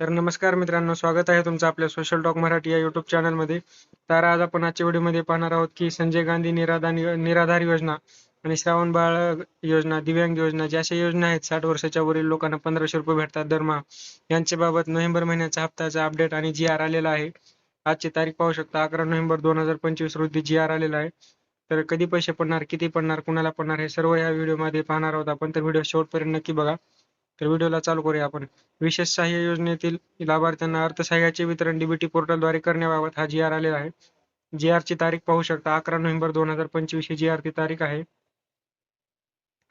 तर नमस्कार मित्रांनो स्वागत आहे तुमचं आपल्या सोशल टॉक मराठी या युट्यूब चॅनलमध्ये तर आज आपण आजच्या व्हिडिओमध्ये पाहणार आहोत की संजय गांधी निराधार निराधार योजना आणि श्रावण बाळ योजना दिव्यांग योजना ज्या अशा योजना आहेत साठ वर्षाच्या वरील लोकांना पंधराशे रुपये भेटतात दरमहा यांच्याबाबत नोव्हेंबर महिन्याचा हप्त्याचा अपडेट आणि जी आर आलेला आहे. आजची तारीख पाहू शकता अकरा नोव्हेंबर दोन हजार पंचवीस रोजी जी आर आलेला आहे. तर कधी पैसे पडणार किती पडणार कुणाला पडणार हे सर्व या व्हिडिओमध्ये पाहणार आहोत आपण. तर व्हिडिओ शेवटपर्यंत नक्की बघा. तर व्हिडिओला चालू करूया आपण. विशेष सहाय्य योजनेतील लाभार्थ्यांना अर्थसहाय्याचे वितरण डीबीटी पोर्टलद्वारे करण्याबाबत हा जी आर आलेला आहे. जी आर ची तारीख पाहू शकता. अकरा नोव्हेंबर दोन हजार पंचवीस ही जी आर ची तारीख आहे.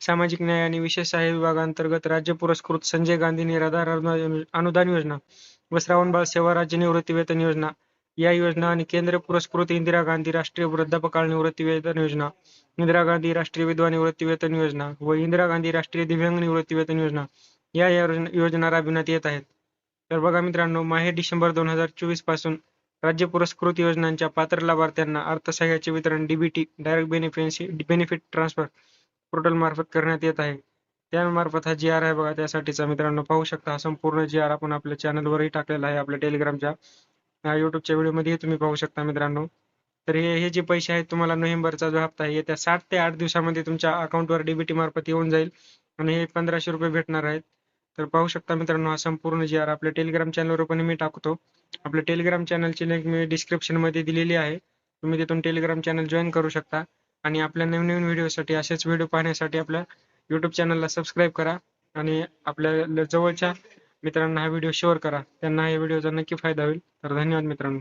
सामाजिक न्याय आणि विशेष सहाय्य विभागांतर्गत राज्य पुरस्कृत संजय गांधी निराधार अनुदान योजना व श्रावणबाळ सेवा राज्य निवृत्ती वेतन योजना या योजना आणि केंद्र पुरस्कृत इंदिरा गांधी राष्ट्रीय वृद्धापकाळ निवृत्ती वेतन योजना इंदिरा गांधी राष्ट्रीय विधवा निवृत्ती वेतन योजना व इंदिरा गांधी राष्ट्रीय दिव्यांग निवृत्ती वेतन योजना या योजना योजना राबविण्यात येत आहेत. तर बघा मित्रांनो माहे डिसेंबर दोन हजार चोवीसपासून राज्य पुरस्कृत योजनांच्या पात्र लाभार्थ्यांना अर्थसहाय्याचे वितरण DBT direct benefici benefit transfer portal मार्फत करण्यात येत आहे. त्यामार्फत हा जी आर आहे बघा त्यासाठीचा मित्रांनो पाहू शकता हा संपूर्ण जी आर आपण आपल्या चॅनलवरही टाकलेला आहे आपल्या टेलिग्रामच्या युट्यूबच्या व्हिडिओमध्येही तुम्ही पाहू शकता मित्रांनो. तर हे हे जे पैसे आहेत तुम्हाला नोव्हेंबरचा जो हप्ता आहे येत्या सात ते आठ दिवसामध्ये तुमच्या अकाउंटवर डीबीटी मार्फत येऊन जाईल. आणि हे पंधराशे रुपये भेटणार आहेत. तर पाहू शकता मित्रांनो हा संपूर्ण जी आर आपल्या टेलिग्राम चॅनलवर पण मी टाकतो. आपल्या टेलिग्राम चॅनलची लिंक मी डिस्क्रिप्शनमध्ये दिलेली आहे. तुम्ही तिथून टेलिग्राम चॅनल जॉईन करू शकता. आणि आपल्या नवीन नवीन व्हिडिओसाठी असेच व्हिडिओ पाहण्यासाठी आपल्या युट्यूब चॅनलला सबस्क्राईब करा. आणि आपल्या ल- जवळच्या मित्रांना हा व्हिडिओ शेअर करा. त्यांना या व्हिडिओचा नक्की फायदा होईल. तर धन्यवाद मित्रांनो.